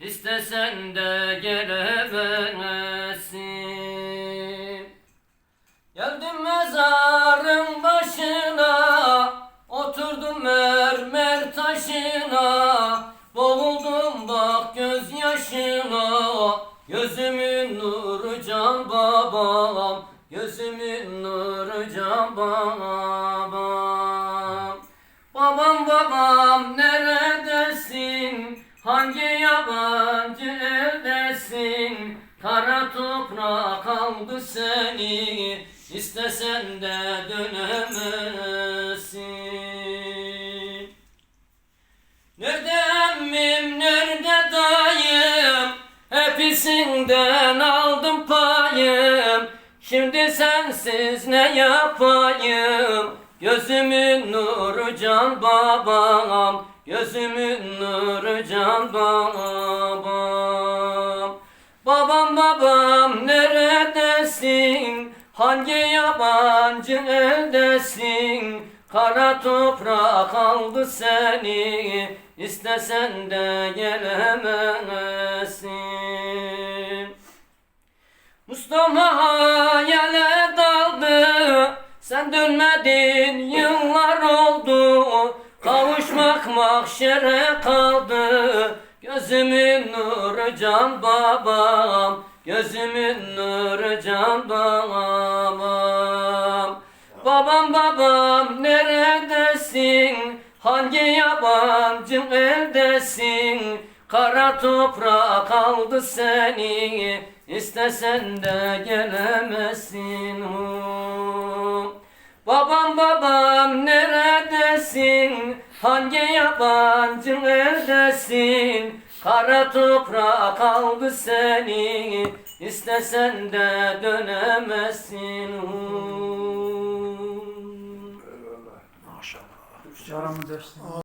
İstesen de gelemezsin. Geldim mezarın başına Oturdum mermer taşına Boğuldum bak gözyaşına. Gözümün nuru can babam Gözümün nuru can babam Hangi yabancı eldesin? Kara toprak aldı seni İstesen de dönemezsin Nerede emmim, nerede dayım? Hepsinden aldım payım. Şimdi sensiz ne yapayım? Gözümün nuru can babam. Gözümün can babam. Babam babam neredesin? Hangi yabancı eldesin? Kara toprak aldı seni İstesen de gelemezsin Mustafa hayale daldı Sen dönmedin Kavuşmak mahşere kaldı Gözümün nuru can babam Gözümün nuru can babam Babam babam neredesin? Hangi yabancı eldesin? Kara toprak aldı seni İstesen de gelemezsin Hu. Hangi yabancı eldesin? Kara toprak aldı seni İstesen de dönemezsin. Maşallah. Yaramı dersin.